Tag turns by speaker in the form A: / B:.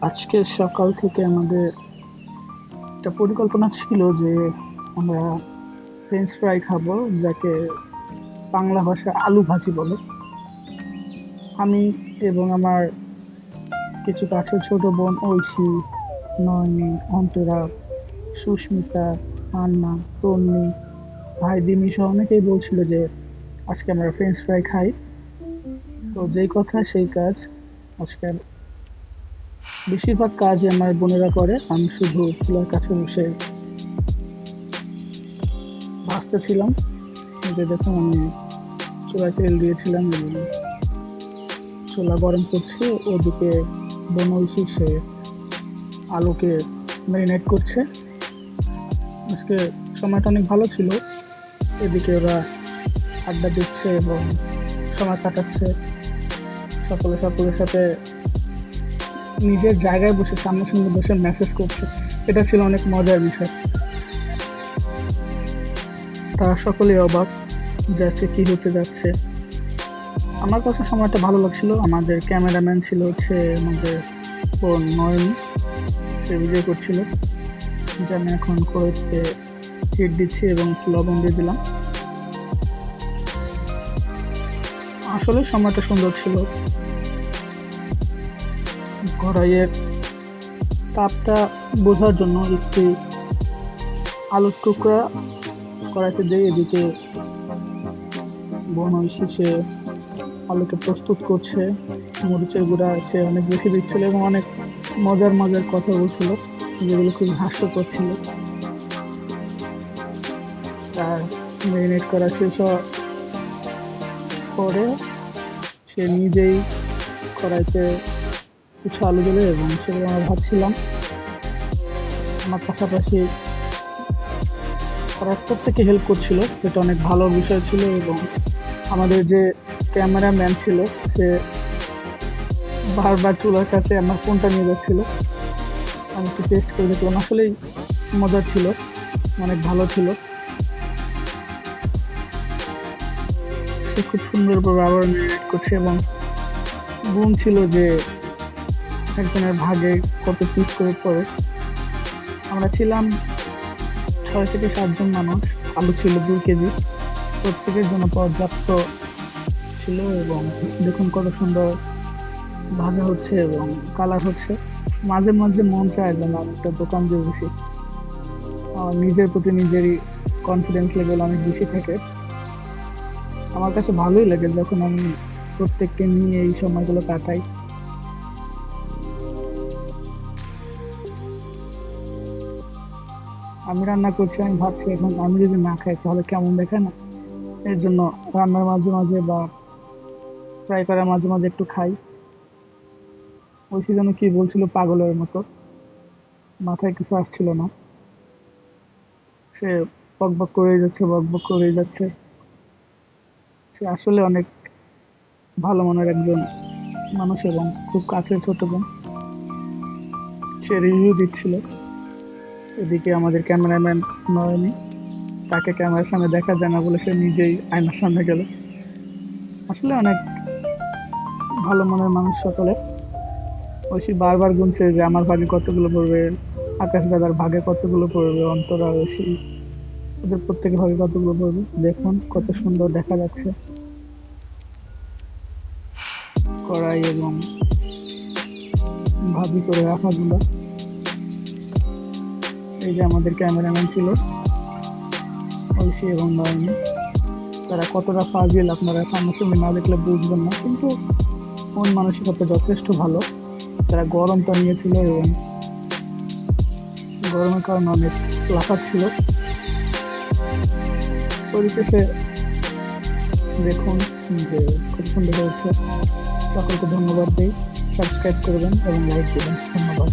A: আজকে সকাল থেকে আমাদের একটা পরিকল্পনা ছিল যে আমরা ফ্রেঞ্চ ফ্রাই খাব, যাকে বাংলা ভাষায় আলু ভাজি বলে। আমি এবং আমার কিছু কাছের ছোট বোন ঐশী, নয়নী, অন্তরা, সুস্মিতা, আন্না, তন্নি ভাই দিমি সহ অনেকেই বলছিল যে আজকে আমরা ফ্রেঞ্চ ফ্রাই খাই। তো যেই কথা, সেই কাজ আজকে বেশিরভাগ কাজ আমার বোনেরা করে। আমি শুধু চুলার কাছে বসে ভাজতে ছিলাম। যে দেখুন, আমি চুলায় তেল দিয়েছিলাম চুলা গরম করছে। ওদিকে বনলছি সে আলুকে ম্যারিনেট করছে। আজকে সময়টা অনেক ভালো ছিল। এদিকে ওরা আড্ডা দিচ্ছে এবং সময় কাটাচ্ছে। সকলে সকলের সাথে নিজের জায়গায় বসে, সামনাসামনি বসে মেসেজ করছে। এটা ছিল অনেক মজার বিষয়। তারা সকলেই অবাক যাচ্ছে কি হতে যাচ্ছে। আমার কাছে সময়টা ভালো লাগছিল। আমাদের ক্যামেরাম্যান ছিল হচ্ছে আমাদের বোন নয়ন। সে ভিডিও করছিল। যে আমি এখন কোয়েটকে হিট দিচ্ছি এবং লবণ দিয়ে দিলাম। আসলে সময়টা সুন্দর ছিল। কড়াইয়ের তাপটা বোঝার জন্য একটি আলুর টুকরা কড়াইতে দিয়ে এদিকে বোন ঐশী সে আলুকে প্রস্তুত করছে। মরিচের গুঁড়া সে অনেক বেশি দিচ্ছিল এবং অনেক মজার মজার কথা বলছিল, যেগুলো খুব হাস্যকর ছিল। আর ম্যারিনেট করা শেষ পরে সে নিজেই কড়াইতে কিছু আলু দিলে এবং সেগুলো আমরা ভাবছিলাম আমার পাশাপাশি তারা প্রত্যেকে হেল্প করছিল। এটা অনেক ভালো বিষয় ছিল এবং আমাদের যে ক্যামেরাম্যান ছিল, সে বারবার চুলার কাছে আমার ফোনটা নিয়ে যাচ্ছিল। আমি একটু টেস্ট করে দেখলাম। আসলেই মজা ছিল, অনেক ভালো ছিল। সে খুব সুন্দরভাবে আবার ম্যারিনেট করছে এবং গুণ ছিল যে একজনের ভাগে কত পিস করে পড়ে। আমরা ছিলাম ছয় থেকে সাতজন মানুষ, আলু ছিল দুই কেজি। প্রত্যেকের জন্য পর্যাপ্ত ছিল এবং দেখুন কত সুন্দর ভাজা হচ্ছে এবং কালার হচ্ছে। মাঝে মাঝে মন চায় যেন একটা দোকান দিয়ে বসি। নিজের প্রতি নিজেরই কনফিডেন্স লেভেল অনেক বেশি থাকে। আমার কাছে ভালোই লাগে যখন আমি প্রত্যেককে নিয়ে এই সময়গুলো কাটাই। আমি রান্না করছি, আমি ভাবছি এখন আমি যদি না খাই তাহলে কেমন দেখে না? এর জন্য রান্নার মাঝে মাঝে বা ফ্রাই করার মাঝে মাঝে একটু খাই। ওই যেন কি বলছিল? পাগলের মতো। মাথায় কিছু আসছিল না। সে বক বক করেই যাচ্ছে, বক বক করেই যাচ্ছে। সে আসলে অনেক ভালো মনের একজন মানুষ এবং খুব কাছের ছোট বোন। সে রিভিউ দিচ্ছিল। এদিকে আমাদের ক্যামেরাম্যান নয়নি, তাকে ক্যামেরার সামনে দেখা যায় না বলে সে নিজেই আয়নার সামনে গেল। আসলে অনেক ভালো মনের মানুষ সকলে। ঐশী বারবার গুনছে যে, আমার ভাগে কতগুলো পড়বে? আকাশ দাদার ভাগে কতগুলো পড়বে? অন্তরা, ঐশী, ওদের প্রত্যেকের ভাগে কতগুলো পড়বে? দেখুন, কত সুন্দর দেখা যাচ্ছে। কড়াই এবং ভাজি করে রাখাগুলো এই যে আমাদের ক্যামেরাম্যান ছিল। এবং নয়নী তারা কতটা ফাজিল আপনারা সামনাসামনি না দেখলে বুঝবেন না, কিন্তু মন মানসিকতা যথেষ্ট ভালো। তারা গরমটা নিয়েছিল এবং গরমের কারণে অনেক লাফাচ্ছিল। পরিশেষে দেখুন যে খুব সুন্দর হয়েছে। সকলকে ধন্যবাদ দিই। সাবস্ক্রাইব করবেন এবং লাইক দেবেন। ধন্যবাদ।